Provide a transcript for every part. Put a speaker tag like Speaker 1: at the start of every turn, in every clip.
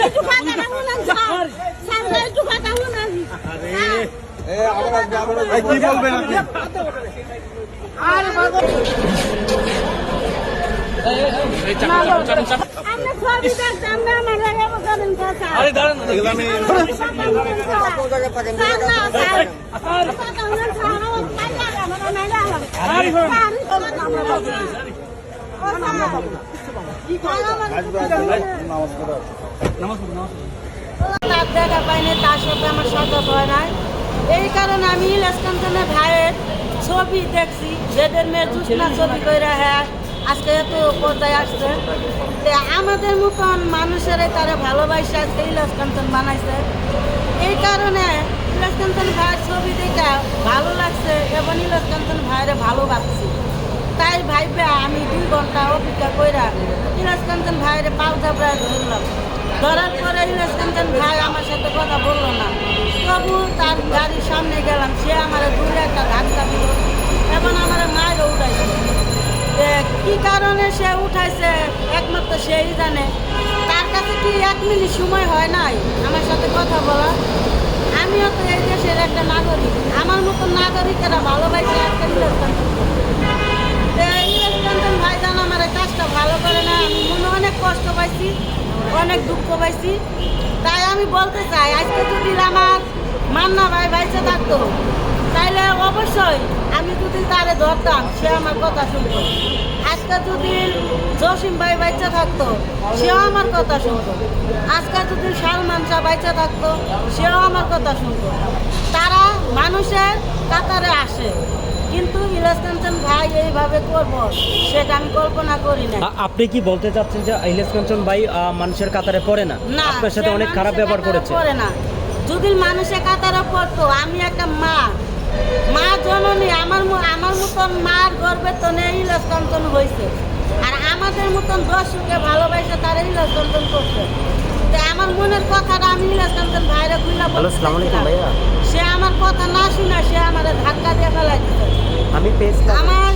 Speaker 1: একটু কথা না শুনেন স্যার স্যার একটু কথা শুনেন
Speaker 2: ভাই কি বলবেন আপনি
Speaker 1: আপনি ছবি দেখছেন না আমার এরকম করেন কথা
Speaker 2: এগুলো আমি জায়গায় থাকেন
Speaker 3: তার সাথে আমার সাক্ষাৎ হয় নাই এই কারণে আমি ইলাসকান্তনের ভাইয়ের ছবি দেখছি যেদের মেয়ে জুসনা ছবি করে হ্যাঁ আজকে এত পর্যায়ে আসছে। তে আমাদের মতন মানুষের তারা ভালোবাসে আজকে ইলাসকান্তন বানাইছে এই কারণে ইলাসকান্তন ভাইয়ের ছবি দেখে ভালো লাগছে এবং ইলাসকান্তন ভাইয়ের ভালো ভাবছি তাই ভাইবে আমি দুই ঘণ্টা অপেক্ষা কইরা কাঞ্চন ভাইয়ের পাল চাপড়া ধরলাম। ধরার পরে কাঞ্চন ভাই আমার সাথে কথা বলল না। তবু তার গাড়ির সামনে গেলাম, সে আমার দূরে একটা ধাক্কা দিল এখন আমার মায়ের উঠাইছে। কি কারণে সে উঠাইছে একমাত্র সেই জানে। তার কাছে কি এক মিনিট সময় হয় নাই আমার সাথে কথা বলা? আমিও তো এই দেশের একটা নাগরিক। আমার মতো নাগরিকেরা ভালোবাসে একটা ইলাস কাঞ্চন ইলেকট্রন ভাইজান আমার এই কাজটা ভালো করে না আমি মনে অনেক কষ্ট পাইছি, অনেক দুঃখ পাইছি। তাই আমি বলতে চাই, আজকে যদি আমার মান্না ভাই বাইচে থাকতো, তাইলে অবশ্যই আমি যদি তারে ধরতাম, সে আমার কথা শুনতো। আজকে যদি জসিম ভাই বাইচে থাকতো, সেও আমার কথা শুনতো। আজকে যদি সালমান শাহ বাইচে থাকতো, সেও আমার কথা শুনতো। তারা মানুষের কাতারে আসে। কিন্তু ইলাস কাঞ্চন ভাই এইভাবে করব সেটা আমি কল্পনা করি না
Speaker 4: আপনি কি বলতে চাচ্ছেন যে ইলিয়াস কাঞ্চন ভাই মানুষের কাতারে পড়ে না? আপনার সাথে অনেক খারাপ ব্যবহার করেছে।
Speaker 3: পড়ে না। যদি মানুষের কাতারে পড়তো আমি একটা মা। মা জননী আমার আমার মতন মার গর্বে তো নেই ইলাস কাঞ্চন হয়েছে আর আমাদের মতন দর্শকে ভালোবাসে তারা ইলাস কাঞ্চন করছে।
Speaker 4: হ্যালো, আসসালামু আলাইকুম ভাইয়া।
Speaker 3: সে আমার কথা না শুনে সে আমার ধাক্কা দিয়ে ফেলা দিতে
Speaker 4: আমি পেজ
Speaker 3: আমার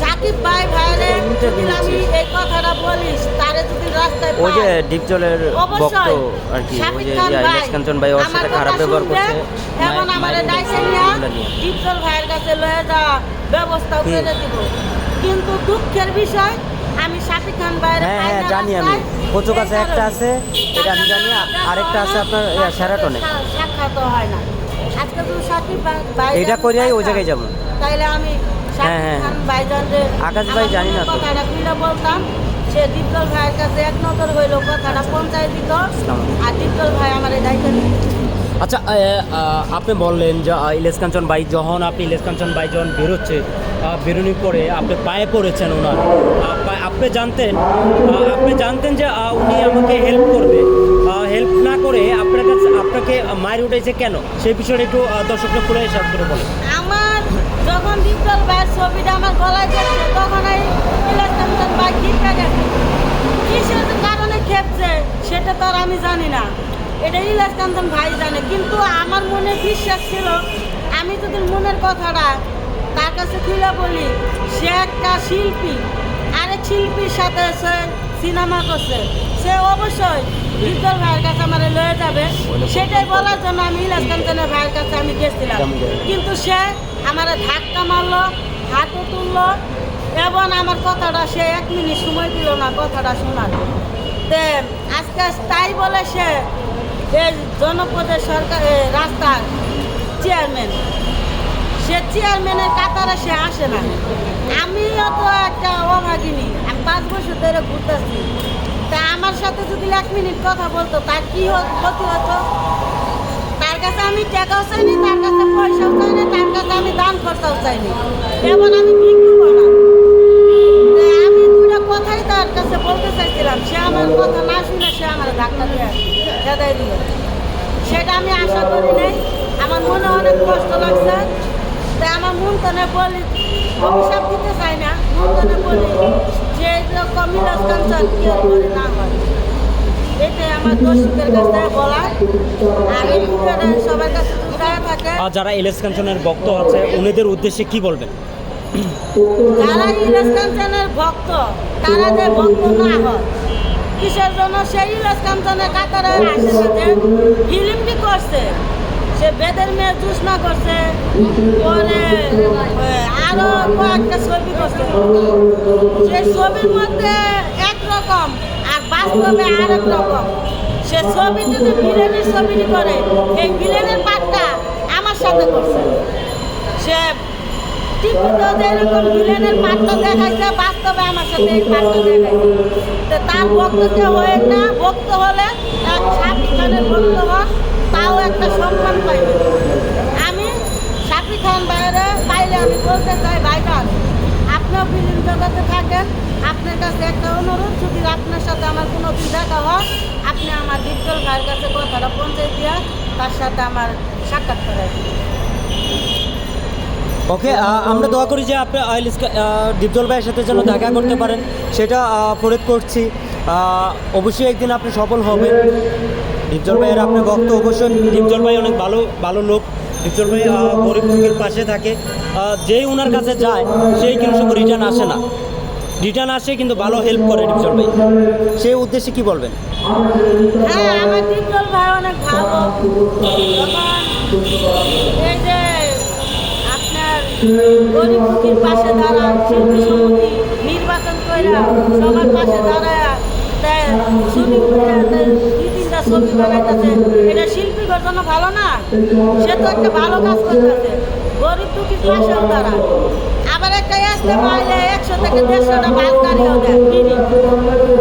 Speaker 3: সাকিব ভাই ভাইরে যদি আমি এই কথাটা বলিস তারে যদি রাস্তায়
Speaker 4: ওই যে
Speaker 3: পাই,
Speaker 4: ডিপজলের ভক্ত আর কি ওই যে
Speaker 3: খান ভাই
Speaker 4: ইলিয়াস কাঞ্চন ভাই ওর সাথে খারাপ ব্যবহার করছে।
Speaker 3: এবং
Speaker 4: মায়ের-
Speaker 3: আমার। ডিপজল ভাইয়ের কাছে লয়ে যা ব্যবস্থা? করে দিব। কিন্তু দুঃখের বিষয় আমি শাকিব খান
Speaker 4: হ্যাঁ হ্যাঁ জানি আমি। কচু কাছে একটা আছে এটা আমি জানি। আরেকটা আছে আপনার শেরাটনে
Speaker 3: সাক্ষাৎ হয় না। আজকে ভাই-
Speaker 4: এটা করিয়াই ওই জায়গায় যাব।
Speaker 3: তাইলে আমি
Speaker 4: হ্যাঁ, হ্যাঁ,
Speaker 3: ভাইজানদের
Speaker 4: আকাশ ভাই জানি না
Speaker 3: কথাটা খুলে বলতাম। সে দীপল ভাইয়ের কাছে এক নজর হইল কথাটা পৌঁছায় দিত। আর দীপল ভাই আমার দায়িত্ব।
Speaker 4: আচ্ছা আপনি বললেন যে ইলিয়াস কাঞ্চন ভাই যখন আপনি ইলিয়াস কাঞ্চন ভাই যখন বেরোচ্ছে আহ, বেরোনোর পরে আপনি পায়ে পড়েছেন ওনার। আপনি জানতেন আপনি জানতেন যে উনি আমাকে হেল্প করবে। হেল্প না করে আপনার কাছে আপনাকে মায়ের উঠেছে কেন? সেই বিষয়টা একটু দর্শকরা পুরো হিসাব করে বলেন।
Speaker 3: আমার যখন ছবিটা আমার গলায় যাচ্ছে তখন এই কারণে খেপছে সেটা তো আর আমি জানি না। এটা ইলাসকান্তন ভাই জানে কিন্তু আমার মনে বিশ্বাস ছিল আমি যদি মনের কথাটা তার কাছে খুলে বলি সে একটা শিল্পী আরেক শিল্পীর সাথে সে সিনেমা করছে। সে অবশ্যই বিদ্যল ভাইয়ের কাছে আমার লয়ে যাবে। সেটাই বলার জন্য আমি ইলাসকান্তনের ভাইয়ের কাছে আমি গেছিলাম। কিন্তু সে আমার ধাক্কা মারলো হাতও তুললো এবং আমার কথাটা সে এক মিনিট সময় দিল না কথাটা শোনার তে আজকে তাই বলে সে এই জনপদের সরকার রাস্তার চেয়ারম্যান সে চেয়ারম্যানের কাতারে সে আসে না। আমিও তো একটা অভাগিনী, আমি পাঁচ বছর ধরে ঘুরতেছি। তা আমার সাথে যদি এক মিনিট কথা বলতো, তার কি ক্ষতি হতো? তার কাছে আমি টাকাও চাইনি, তার কাছে পয়সাও চাইনি, তার কাছে আমি দান খরচাও চাইনি। এবং আমি ভিক্ষুক না? আমি দুটা কথাই তার কাছে বলতে চাইছিলাম, সে আমার কথা না শুনে সে আমার ধাক্কা দিয়ে খেদাই দিল। সেটা আমি আশা করি নাই। আমার মনে অনেক কষ্ট লাগছে। তাই আমার মন তনে বলি অভিশাপ দিতে চাই না। মন তনে বলি যে কমিলাস কাঞ্চন কেউ করে না হয়। এটাই আমার দর্শকের কাছে বলা আর এই সবার কাছে থাকে।
Speaker 4: আর যারা ইলিয়াস কাঞ্চনের ভক্ত আছে উনিদের উদ্দেশ্যে কি বলবেন?
Speaker 3: যারা ইলাস কাঞ্চনের ভক্ত তারা যে ভক্ত না হয় কিসের জন্য? সেই ইলাজ কামজনের কাতারে আসে সাথে। ফিল্মটি করছে? সে বেদের মেয়ে জুসনা করছে। পরে আরও কয়েকটা ছবি করছে। সেই ছবির মধ্যে একরকম আর বাস্তবে আরেক রকম। সে ছবি যদি ভিলেনের ছবিটি করে এই ভিলেনের পাঠটা আমার সাথে করছে। সে টিভিতেও যেরকম বাস্তবে আমার সাথে এই পাঠটা দেখাইছে তার ভক্ত হয়ে না, ভক্ত হলে এক শাকিব খানের হন, তাও একটা সম্মান পাইবে আমি খান বাইরে পাইলে আমি বলতে চাই ভাইজান আপনিও ফিল্ম জগতে থাকেন, আপনার কাছে একটা অনুরোধ, যদি আপনার সাথে আমার কোনো দিন দেখা হয়, আপনি আমার দীপজল ভাইয়ের কাছে কথাটা পৌঁছে দিয়া তার সাথে আমার সাক্ষাৎ দিন।
Speaker 4: ওকে আমরা দোয়া করি যে আপনি আহ, দীপজল ভাইয়ের সাথে যেন দেখা করতে পারেন। সেটা ফরিদ করছি। অবশ্যই একদিন আপনি সফল হবেন। দীপজল ভাইয়ের আপনি ভক্ত অবশ্যই। দীপজল ভাই অনেক ভালো ভালো লোক। দীপজল ভাই গরিব লোকের পাশে থাকে। যেই ওনার কাছে যায় সেই কিন্তু রিটার্ন আসে না। রিটার্ন আসে কিন্তু ভালো হেল্প করে দীপজল ভাই। সেই উদ্দেশ্যে কি বলবেন?
Speaker 3: হ্যাঁ আমার ভাই অনেক ভালো। এই যে আপনার গরিব দুঃখীর পাশে দাঁড়ান শিল্পী নির্বাচন করে সবার পাশে দাঁড়ায় এটা শিল্পীর জন্য ভালো না, সে তো একটা ভালো কাজ করতেছে। গরিব দুঃখীর পাশেও আবার একটা আসতে পারলে একশো থেকে দেড়শোটা বাস গাড়িও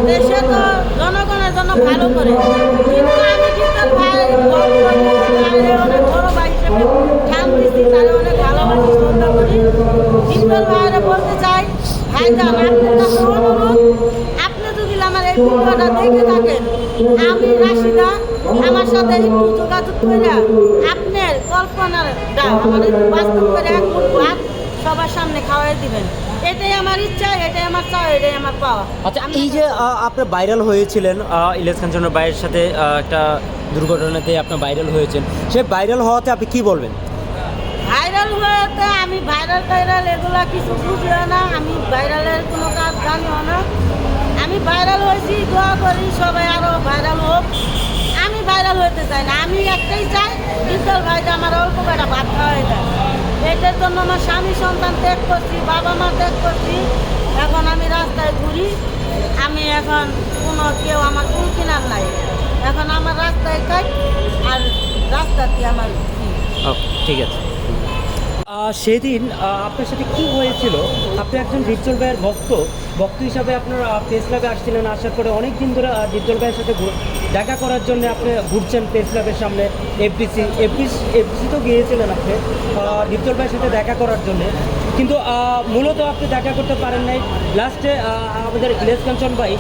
Speaker 3: দেশে তো জনগণের জন্য ভালো করে। কিন্তু আমি ভক্ত, তারে অনেক বড় ভাই হিসেবে ঠান দিচ্ছি তারে অনেক ভালোবাসি শ্রদ্ধা করি জিন্দল ভাইয়েরা বলতে চাই আপনি যদি আমার এই ভিডিওটা দেখে থাকেন আমি রাশিদা আমার সাথে একটু যোগাযোগ করে আপনার কল্পনাটা আমার একটু বাস্তব করে এক ভাত সবার সামনে খাওয়াই দিবেন। এটাই আমার ইচ্ছা এটাই আমার চাওয়া এটাই আমার পাওয়া।
Speaker 4: আচ্ছা এই যে আপনি ভাইরাল হয়েছিলেন ইলিয়াস কাঞ্চনের ভাইয়ের সাথে একটা দুর্ঘটনাতে আপনি ভাইরাল হয়েছেন সেই ভাইরাল হওয়াতে আপনি কি বলবেন?
Speaker 3: ভাইরাল হয়েতে আমি ভাইরাল টাইরাল এগুলা কিছু বুঝিও না, আমি ভাইরালের কোনো কাজ জানিও না। আমি ভাইরাল হয়েছি, দোয়া করি সবাই আরও ভাইরাল হোক। আমি ভাইরাল হতে চাই না, আমি একটাই চাই বিশাল ভাইটা আমার অল্প কটা ভাত হয়ে যায় এটার জন্য আমার স্বামী সন্তান ত্যাগ করছি, বাবা মা ত্যাগ করছি। এখন আমি রাস্তায় ঘুরি, আমি এখন কোনো কেউ আমার কুল কিনার নাই। এখন আমার রাস্তায় খাই আর রাস্তাতে আমার
Speaker 4: ঠিক আছে। সেদিন আপনার সাথে কি হয়েছিল? আপনি একজন ডিপজল ভাইয়ের ভক্ত। ভক্ত হিসাবে আপনার প্রেস ক্লাবে আসছিলেন, আসার পরে অনেক দিন ধরে ডিপজল ভাইয়ের সাথে দেখা করার জন্য আপনি ঘুরছেন প্রেস ক্লাবের সামনে এফডিসি এফডিসি এফডিসি তো গিয়েছিলেন আপনি ডিপজল ভাইয়ের সাথে দেখা করার জন্য। কিন্তু মূলত আপনি দেখা করতে পারেন নাই। লাস্টে আমাদের ইলেশ কাঞ্চন ভাই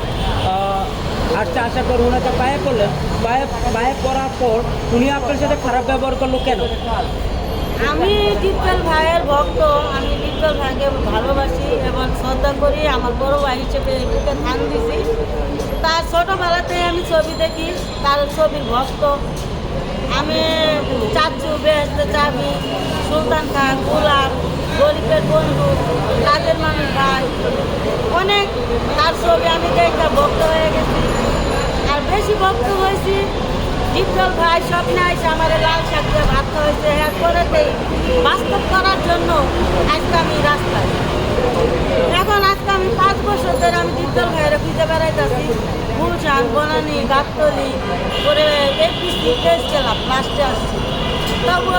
Speaker 4: আসতে আসার পর ওনাকে পায়ে পড়লেন। পায়ে পায়ে পড়ার পর উনি আপনার সাথে খারাপ ব্যবহার করল কেন?
Speaker 3: আমি দীপজল ভাইয়ের ভক্ত, আমি দীপজল ভাইকে ভালোবাসি এবং শ্রদ্ধা করি। আমার বড় ভাই হিসেবে এটুকে ধান দিছি। তার ছোটোবেলাতে আমি ছবি দেখি, তার ছবির ভক্ত। আমি চাচু, বেহেস্তে, চাবি, সুলতান খান গোলাপ গরিবের বন্ধু, কাজের মানুষ ভাই। অনেক তার ছবি আমি দেখে ভক্ত হয়ে গেছি। আর বেশি ভক্ত হয়েছি দীপজল ভাই স্বপ্নে আইসে আমার লাল শাক দিয়ে ভাত হয়েছে হ্যাঁ করেতেই বাস্তব করার জন্য আজকে আমি রাস্তায়। এখন আজকে আমি পাঁচ বছর ধরে আমি দীপজল ভাইয়ের খুঁজে বেড়াইতেছি। গুলশান, বনানি, গাবতলি, করে এপিসি টেস্ট গেলাম লাস্টে আসছি। তবুও